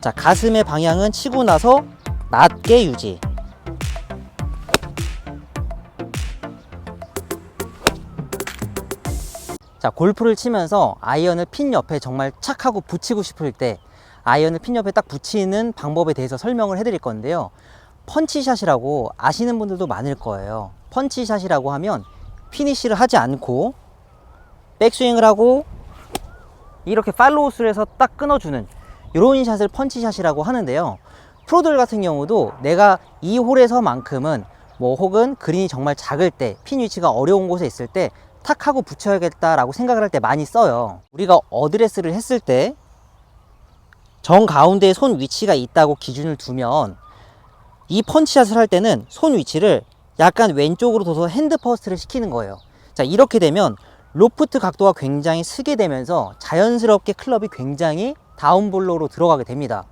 자, 가슴의 방향은 치고 나서 낮게 유지. 자, 골프를 치면서 아이언을 핀 옆에 정말 착 하고 붙이고 싶을 때 아이언을 핀 옆에 딱 붙이는 방법에 대해서 설명을 해드릴 건데요. 펀치샷이라고 아시는 분들도 많을 거예요. 펀치샷이라고 하면 피니시를 하지 않고 백스윙을 하고 이렇게 팔로우스를 해서 딱 끊어주는 이런 샷을 펀치샷이라고 하는데요. 프로들 같은 경우도 내가 이 홀에서만큼은 뭐 혹은 그린이 정말 작을 때, 핀 위치가 어려운 곳에 있을 때 탁 하고 붙여야겠다라고 생각을 할 때 많이 써요. 우리가 어드레스를 했을 때 정 가운데에 손 위치가 있다고 기준을 두면 이 펀치샷을 할 때는 손 위치를 약간 왼쪽으로 둬서 핸드 퍼스트를 시키는 거예요. 자, 이렇게 되면 로프트 각도가 굉장히 쓰게 되면서 자연스럽게 클럽이 굉장히 다운블로우로 들어가게 됩니다.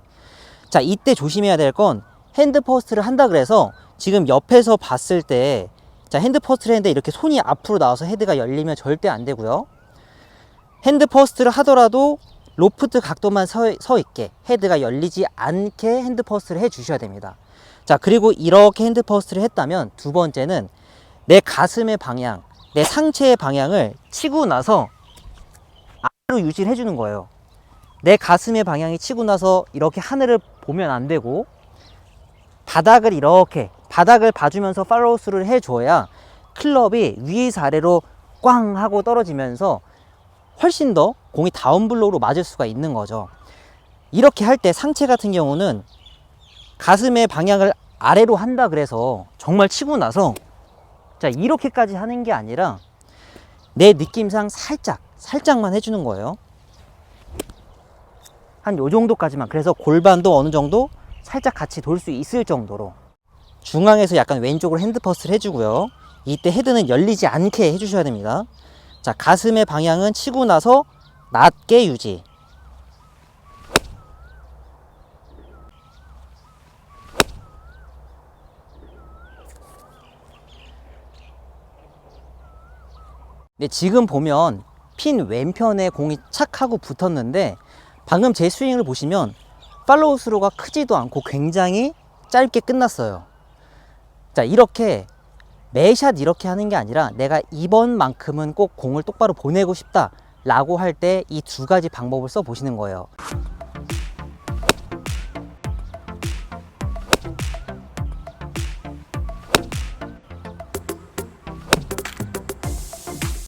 자, 이때 조심해야 될 건 핸드 퍼스트를 한다 그래서 지금 옆에서 봤을 때 자, 핸드 퍼스트를 했는데 이렇게 손이 앞으로 나와서 헤드가 열리면 절대 안 되고요. 핸드 퍼스트를 하더라도 로프트 각도만 서, 서 있게 헤드가 열리지 않게 핸드 퍼스트를 해 주셔야 됩니다. 자, 그리고 이렇게 핸드 퍼스트를 했다면 두 번째는 내 가슴의 방향, 내 상체의 방향을 치고 나서 아래로 유지를 해주는 거예요. 내 가슴의 방향이 치고 나서 이렇게 하늘을 보면 안 되고 바닥을 이렇게 바닥을 봐주면서 팔로우스를 해줘야 클럽이 위에서 아래로 꽝 하고 떨어지면서 훨씬 더 공이 다운블로우로 맞을 수가 있는 거죠. 이렇게 할 때 상체 같은 경우는 가슴의 방향을 아래로 한다 그래서 정말 치고 나서 자 이렇게까지 하는 게 아니라 내 느낌상 살짝 살짝만 해주는 거예요. 한 요 정도까지만 그래서 골반도 어느 정도 살짝 같이 돌 수 있을 정도로 중앙에서 약간 왼쪽으로 핸드 퍼스를 해주고요. 이때 헤드는 열리지 않게 해주셔야 됩니다. 자 가슴의 방향은 치고 나서 낮게 유지. 네, 지금 보면 핀 왼편에 공이 착 하고 붙었는데 방금 제 스윙을 보시면 팔로우 스로가 크지도 않고 굉장히 짧게 끝났어요. 자, 이렇게 매샷 이렇게 하는 게 아니라 내가 이번만큼은 꼭 공을 똑바로 보내고 싶다 라고 할 때 이 두 가지 방법을 써 보시는 거예요.